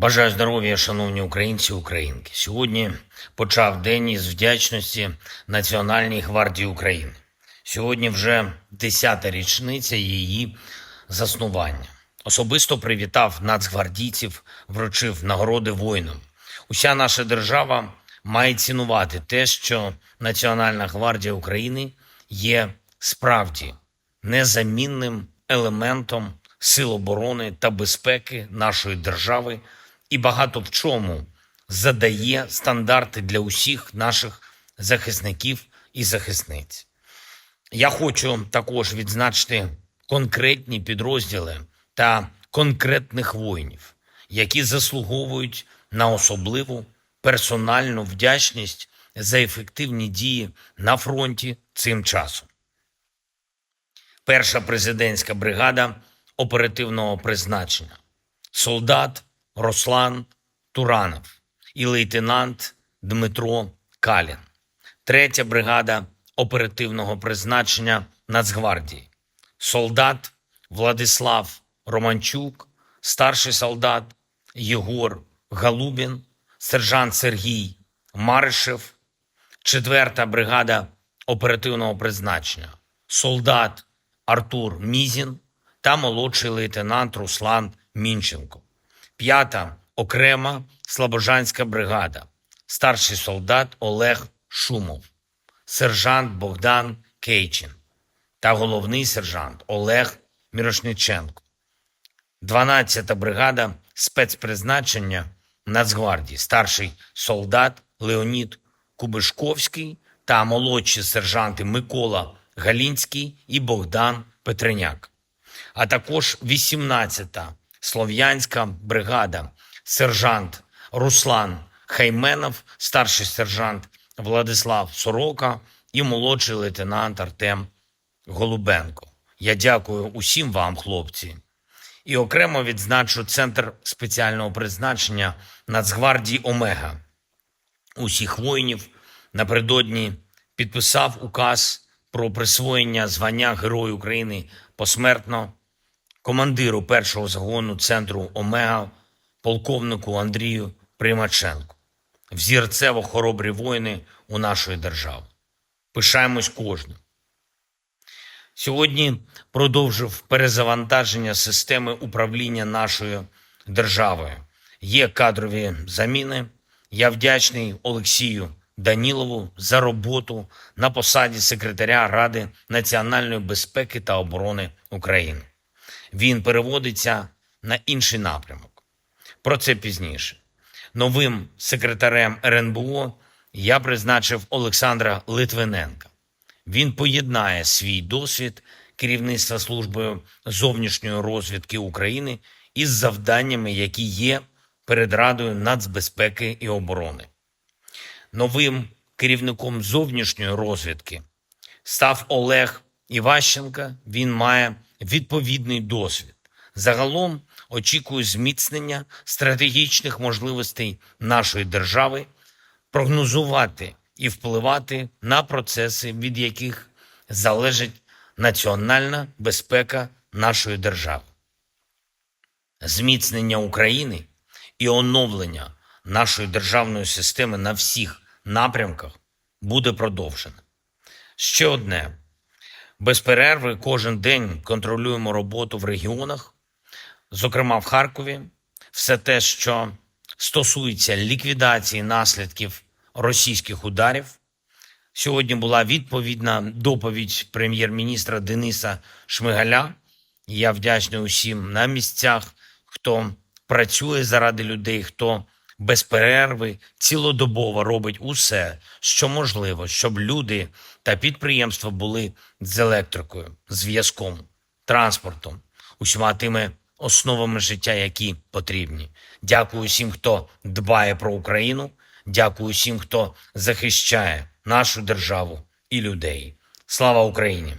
Бажаю здоров'я, шановні українці українки. Сьогодні почав день із вдячності Національній гвардії України. Сьогодні вже 10-та річниця її заснування. Особисто привітав нацгвардійців, вручив нагороди воїнам. Уся наша держава має цінувати те, що Національна гвардія України є справді незамінним елементом сил оборони та безпеки нашої держави і багато в чому задає стандарти для усіх наших захисників і захисниць. Я хочу також відзначити конкретні підрозділи та конкретних воїнів, які заслуговують на особливу персональну вдячність за ефективні дії на фронті цим часом. Перша президентська бригада оперативного призначення, солдат Руслан Туранов і лейтенант Дмитро Калін, третя бригада оперативного призначення Нацгвардії, солдат Владислав Романчук, старший солдат Єгор Галубін, сержант Сергій Маришев, четверта бригада оперативного призначення, солдат Артур Мізін та молодший лейтенант Руслан Мінченко. П'ята окрема Слобожанська бригада, старший солдат Олег Шумов, сержант Богдан Кейчин. Та головний сержант Олег Мірошниченко. 12-та бригада спецпризначення Нацгвардії, старший солдат Леонід Кубишковський та молодші сержанти Микола Галінський і Богдан Петреняк, а також 18-та слов'янська бригада, сержант Руслан Хайменов, старший сержант Владислав Сорока і молодший лейтенант Артем Голубенко. Я дякую усім вам, хлопці. І окремо відзначу Центр спеціального призначення Нацгвардії Омега. Усіх воїнів напередодні підписав указ про присвоєння звання Герою України посмертно командиру першого загону центру Омега, полковнику Андрію Примаченку. Взірцево хоробрі воїни у нашої держави. Пишаємось кожним. Сьогодні продовжив перезавантаження системи управління нашою державою. Є кадрові заміни. Я вдячний Олексію Данілову за роботу на посаді секретаря Ради національної безпеки та оборони України. Він переводиться на інший напрямок. Про це пізніше. Новим секретарем РНБО я призначив Олександра Литвиненка. Він поєднає свій досвід керівництва службою зовнішньої розвідки України із завданнями, які є перед Радою нацбезпеки і оборони. Новим керівником зовнішньої розвідки став Олег Іващенка. Він має відповідний досвід. Загалом очікую зміцнення стратегічних можливостей нашої держави, прогнозувати і впливати на процеси, від яких залежить національна безпека нашої держави. Зміцнення України і оновлення нашої державної системи на всіх напрямках буде продовжене. Ще одне. Без перерви кожен день контролюємо роботу в регіонах, зокрема в Харкові. Все те, що стосується ліквідації наслідків російських ударів. Сьогодні була відповідна доповідь прем'єр-міністра Дениса Шмигаля. Я вдячний усім на місцях, хто працює заради людей, хто без перерви цілодобово робить усе, що можливо, щоб люди та підприємства були з електрикою, зв'язком, транспортом, усіма тими основами життя, які потрібні. Дякую всім, хто дбає про Україну. Дякую всім, хто захищає нашу державу і людей. Слава Україні!